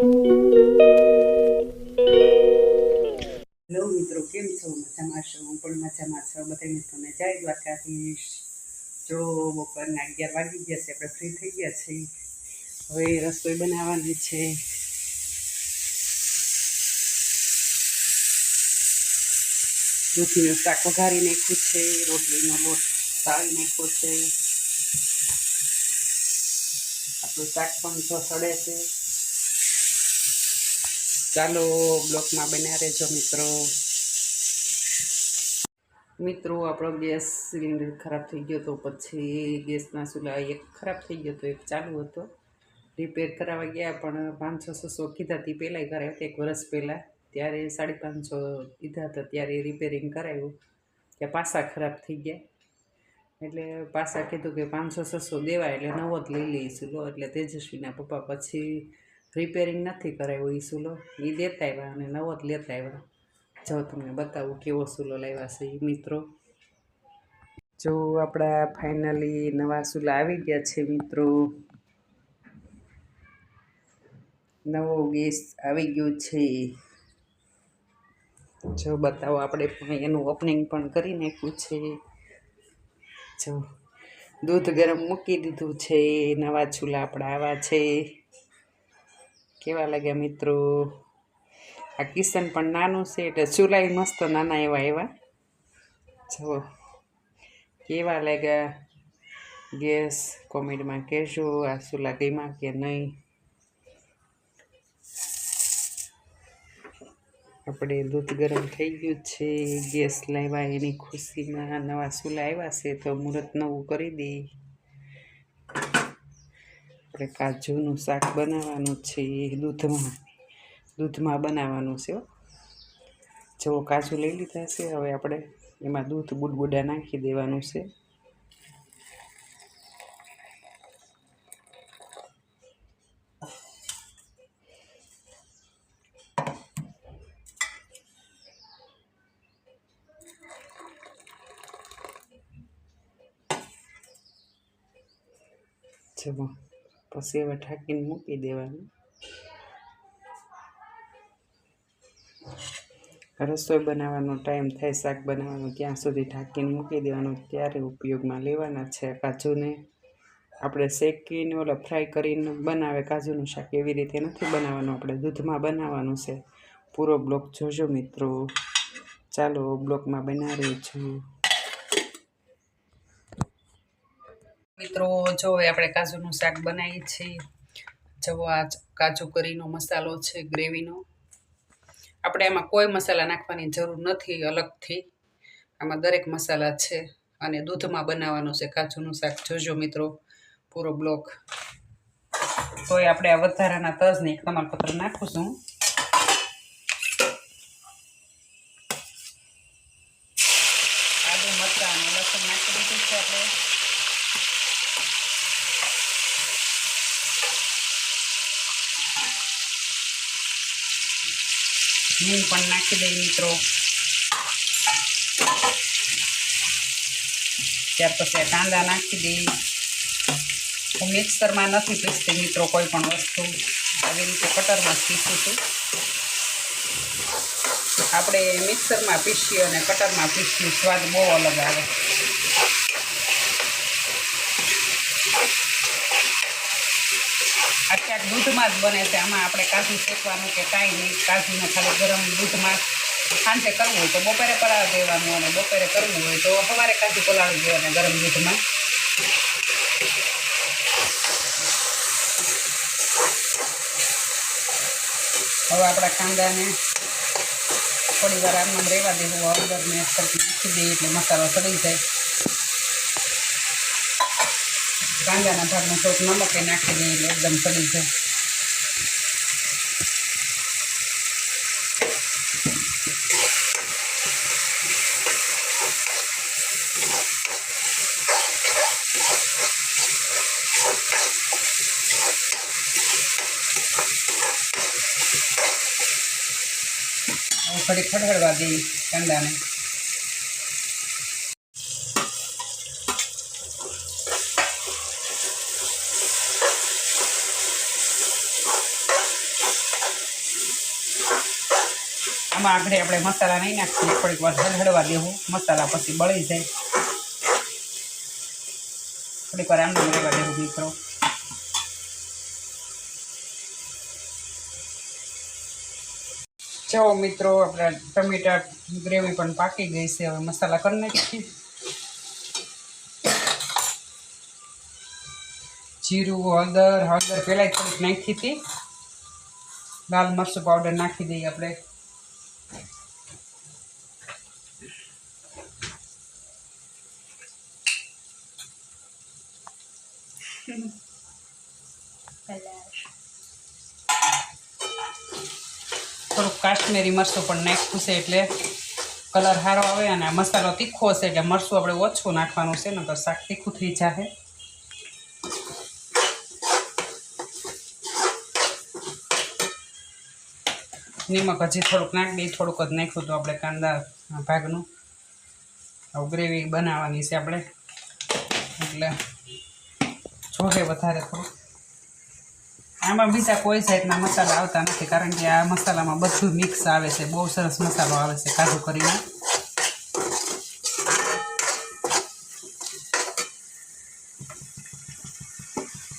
Hello મિત્રો, કેમ છો? મજામાં છો? હું પણ મજામાં છો. બધા મિત્રોને જય દ્વારકાધીશ. જો, બપોરના અગિયાર વાગી ગયા છે. આપણે ફ્રી થઈ ગયા છીએ. હવે રસોઈ બનાવવાની છે. દૂધીનું શાક વઘારી નાખ્યું છે. રોટલીનો લોટ સાળી નાખ્યો છે. આપણું શાક પણ સડે છે. ચાલો બ્લોકમાં બન્યા રહેજો મિત્રો. મિત્રો, આપણો ગેસ સિલિન્ડર ખરાબ થઈ ગયો તો પછી ગેસના ચૂલા એક ખરાબ થઈ ગયો તો એક ચાલુ હતો. રિપેર કરાવવા ગયા પણ પાંચસો છસો કીધા હતી પહેલાંય કરાવ્યા હતા, એક વર્ષ પહેલાં. ત્યારે સાડી પાંચસો કીધા હતા, ત્યારે રિપેરિંગ કરાવ્યું. ત્યાં પાસા ખરાબ થઈ ગયા. એટલે પાસા કીધું કે પાંચસો છસો દેવાય, એટલે નવો જ લઈ લઈશું લો, એટલે તેજસ્વીના પપ્પા પછી રિપેરિંગ નથી કરાવ્યો એ સૂલો એ દેતા આવ્યા અને નવો જ લેતા આવ્યા. જો તમને બતાવું કેવો સૂલો લાવ્યા છે એ મિત્રો. જો આપણા ફાઇનલી નવા સૂલા આવી ગયા છે મિત્રો. નવો ગેસ આવી ગયો છે. જો બતાવો આપણે પણ એનું ઓપનિંગ પણ કરી નાખ્યું છે. જો દૂધ ગરમ મૂકી દીધું છે. નવા ચૂલા આપણા આવા છે. કેવા લાગ્યા મિત્રો? આ કિશન પણ નાનું છે એટલે ચૂલાય મસ્ત નાના એવા એવા. જો કેવા લાગ્યા? ગેસ કોમેન્ટમાં કહેજો, આ ચૂલા ગઈમાં કે નહીં? આપણે દૂધ ગરમ થઈ ગયું છે, ગેસ લાવ્યા એની ખુશીમાં નવા ચૂલા આવ્યા છે, તો મુહૂર્ત નવું કરી દઈ આપણે કાજુનું શાક બનાવવાનું છે, દૂધમાં. દૂધમાં બનાવવાનું છે. જો કાજુ લઈ લીધા છે. હવે આપણે એમાં દૂધ બુડબુડા નાખી દેવાનું છે. જુઓ. પછી હવે ઢાંકીને મૂકી દેવાનું. રસોઈ બનાવવાનો ટાઈમ થાય, શાક બનાવવાનું ત્યાં સુધી ઢાંકીને મૂકી દેવાનું ત્યારે ઉપયોગમાં લેવાના છે કાજુને? આપણે શેકીને ઓલા ફ્રાય કરીને બનાવે, કાજુનું શાક એવી રીતે નથી બનાવવાનું, આપણે દૂધમાં બનાવવાનું છે. પૂરો બ્લોક જોજો મિત્રો. ચાલો બ્લોકમાં બનાવી છું. મિત્રો, જો આપણે કાજુનું શાક બનાવીએ છીએ. જો આ કાજુ કરીનો મસાલો છે, ગ્રેવીનો. આપણે એમાં કોઈ મસાલા નાખવાની જરૂર નથી અલગથી. આમાં દરેક મસાલા છે અને દૂધમાં બનાવવાનું છે કાજુનું શાક. જોજો મિત્રો, પૂરો બ્લોક. તોય આપણે આ વધારાના તજને તમાલપત્ર નાખું છું આદુ મરચાં અને લસણ નાખી દીધું છે આપણે હિંગ પણ નાખી દઈ મિત્રો ત્યાર પછી કાંદા નાખી દઈ હું મિક્સરમાં નથી પીસતી મિત્રો કોઈ પણ વસ્તુ આવી રીતે કટરમાં જ પીસું છું આપણે મિક્સરમાં પીસીએ અને કટરમાં પીસીએ સ્વાદ બહુ અલગ આવે ક્યાંક દૂધમાં જ બને છે. આમાં આપણે કાજુ શેકવાનું કે કાંઈ નહીં, કાજુને ખાલી ગરમ દૂધમાં સાંજે કરવું હોય તો બપોરે પલાળી દેવાનું અને બપોરે કરવું હોય તો સવારે કાજુ પલાળી દેવાના ગરમ દૂધમાં. હવે આપણા કાંદાને થોડી વાર આમ રહેવા દેવું હળદર ને નાખી દઈએ એટલે મસાલો સડી જાય. કાંદાના ભાગમાં થોડુંક નમક એ નાખી દઈએ એટલે એકદમ સડી જાય હવે થોડી ખડખડવા દઈએ કાંદાને આમાં આગળ આપણે મસાલા નહીં નાખીએ, થોડીક વાર હળહળવા દેવું, મસાલા પછી બળી જાય. થોડીક વાર આમને રહેવા દેવું મિત્રો. જો મિત્રો, આપણા ટમેટા ગ્રેવી પણ પાકી ગઈ છે, હવે મસાલા કરી નાખીએ. જીરું, હળદર હળદર પહેલાં થોડીક નાખી હતી. લાલ મરચું પાવડર નાખી દઈએ આપણે. થોડુંક કાશ્મીરી મરચું પણ નાખ્યું છે એટલે કલર સારો આવે અને મસાલો તીખો છે એટલે મરચું આપણે ઓછું નાખવાનું છે ને તો શાક તીખું થઈ જાય નિમક હજી થોડુંક નાખી દઈએ, થોડુંક જ નાખ્યું તો આપણે કાંદા ભાગનું. ગ્રેવી બનાવવાની છે આપણે. એટલે જોશે વધારે થોડું આમાં બીજા કોઈ સાઈડના મસાલા આવતા નથી, કારણ કે આ મસાલામાં બધું મિક્સ આવે છે, બહુ સરસ મસાલો આવે છે, કાજુ કરીને.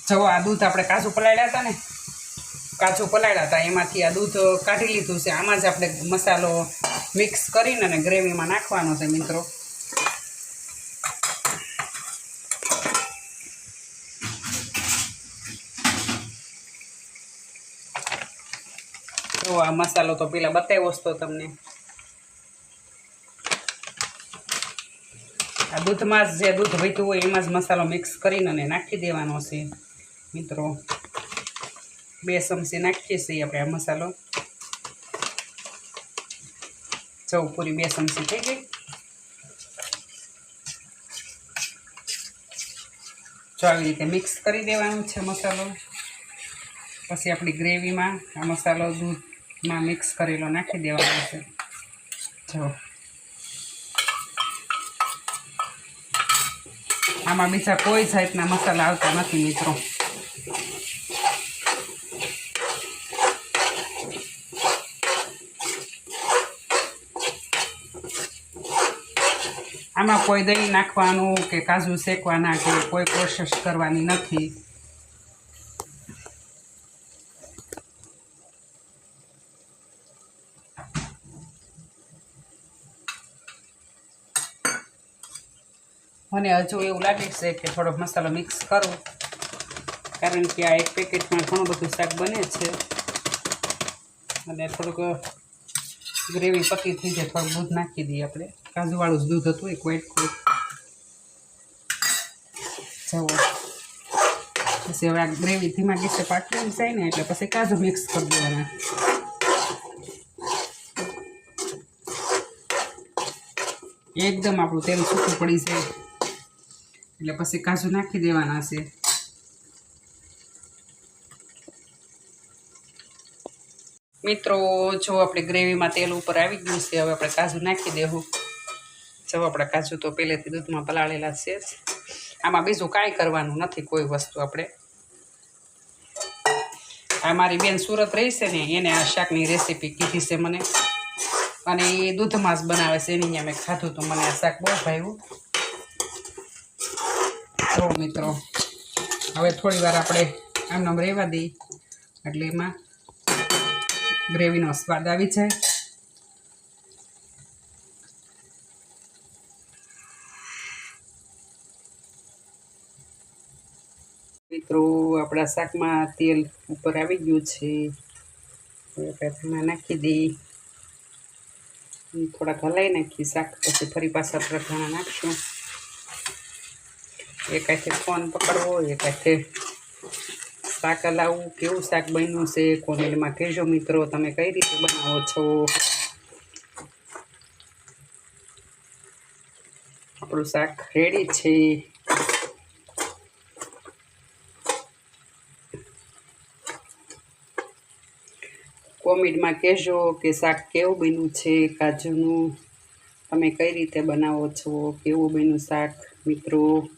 જો આ દૂધ આપણે કાજુ પલાળ્યા હતા ને? કાચું પલાળ્યા હતા, એમાંથી આ દૂધ કાઢી લીધું છે. આમાં જ આપણે મસાલો મિક્સ કરીને અને ગ્રેવીમાં નાખવાનો છે, મિત્રો. તો આ મસાલો તો પેલા બતાવ્યો હતો તમને. આ દૂધમાં જ દૂધ વહેતું હોય એમાં જ મસાલો મિક્સ કરીને નાખી દેવાનો છે. મિત્રો, બે ચમચી નાખીએ છીએ આપણે આ મસાલો. ચૌ પૂરી બે ચમચી થઈ ગઈ. જો આવી રીતે મિક્સ કરી દેવાનું છે મસાલો. પછી આપણી ગ્રેવીમાં આ મસાલો દૂધમાં મિક્સ કરેલો નાખી દેવાનો છે. જો. આમાં બીજા કોઈ જાતના મસાલા આવતા નથી મિત્રો. આમાં કોઈ દહીં નાખવાનું કે કાજુ શેકવાના કે કોઈ પ્રોસેસ કરવાની નથી. મને હજુ એવું લાગે છે કે થોડોક મસાલો મિક્સ કરું. કારણ કે આ એક પેકેટમાં ઘણું બધું શાક બને છે. અને થોડુંક ગ્રેવી પતી થઈ જાય થોડું દૂધ નાખી દઈએ આપણે. કાજુવાળું જ દૂધ હતું, એક વ્હાઈટ કોઈ જવો પછી હવે આ ગ્રેવી ધીમા ગેસે પાટલી જાય ને, એટલે પછી કાજુ મિક્સ કરી દેવાના. એકદમ આપણું તેલ સૂકું પડી જાય. એટલે પછી કાજુ નાખી દેવાના છે. મિત્રો, જો આપણે ગ્રેવીમાં તેલ ઉપર આવી ગયું છે, હવે આપણે કાજુ નાખી દેવું. જો આપણા કાજુ તો પહેલેથી દૂધમાં પલાળેલા છે જ. આમાં બીજું કાંઈ કરવાનું નથી, કોઈ વસ્તુ આપણે. આ મારી બેન સુરત રહી છે ને, એને આ શાકની રેસીપી કીધી છે મને. અને એ દૂધમાં જ બનાવે છે, એની મેં ખાધું તો મને આ શાક બહુ ભાવ્યું. તો મિત્રો, હવે થોડી વાર આપણે આમ રહેવા દઈએ. એટલે એમાં ગ્રેવીનો સ્વાદ આવી જાય. મિત્રો, આપણા શાકમાં તેલ ઉપર આવી ગયું છે. પ્રથમમાં નાખી દઈએ. થોડાક હલાવી નાખી, શાક પછી ફરી પાછા પ્રથાણા નાખશું. એક હાથે ફોન પકડવો એક હાથે શાક હલાવવું. કેવું શાક બન્યું છે કોમેન્ટમાં કહેજો મિત્રો. તમે કઈ રીતે બનાવો છો? આપણું શાક રેડી છે. કોમેન્ટમાં કહેજો કે શાક કેવું બન્યું છે, કાજુનું. તમે કઈ રીતે બનાવો છો? કેવું બન્યું શાક, મિત્રો?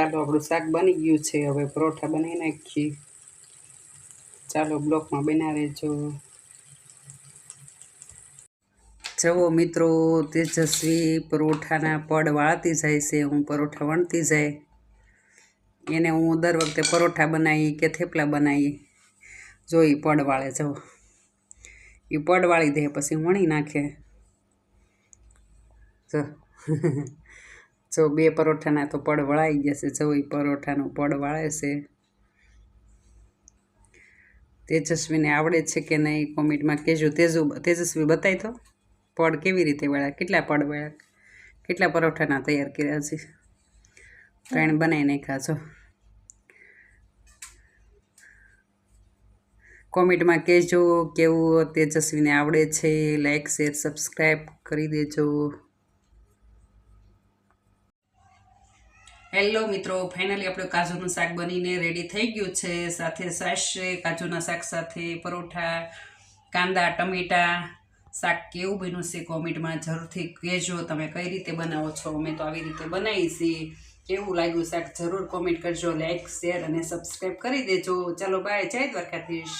ચાલો આપણું શાક બની ગયું છે. હવે પરોઠા બનાવી નાખીએ. ચાલો બ્લોકમાં બના રહેજો. જવો મિત્રો, તેજસ્વી પરોઠાના પડ વાળતી જાય છે, હું પરોઠા વણતી જાય. એને હું દર વખતે પરોઠા બનાવી કે થેપલા બનાવી. જોઈ પડ વાળે જવો એ પડ વાળી દે, પછી વણી નાખે. જો. જો બે પરોઠાના તો પડ વળાઈ જશે જોઈ એ પરોઠાનું પડ વાળે છે. તેજસ્વીને આવડે છે કે નહીં કોમેન્ટમાં કહેજો. તેજુ, તેજસ્વી બતાવી તો. પડ કેવી રીતે વળ્યા? કેટલા પડ વળ્યા? કેટલા પરોઠાના તૈયાર કર્યા છે? ત્રણ બનાવી નાખ્યા છો. કોમેન્ટમાં કહેજો કેવું તેજસ્વીને આવડે છે. લાઈક, શેર, સબસ્ક્રાઈબ કરી દેજો. હેલો મિત્રો, ફાઇનલી આપણું કાજુનું શાક બનીને રેડી થઈ ગયું છે. સાથે સાસ છે કાજુના શાક સાથે પરોઠા, કાંદા, ટમેટા શાક કેવું બન્યું છે કોમેન્ટમાં જરૂરથી કહેજો. તમે કઈ રીતે બનાવો છો? અમે તો આવી રીતે બનાવી છીએ કેવું લાગ્યું શાક? જરૂર કોમેન્ટ કરજો લાઇક શેર અને સબસ્ક્રાઈબ કરી દેજો. ચાલો બાય જય દ્વારકાધીશ.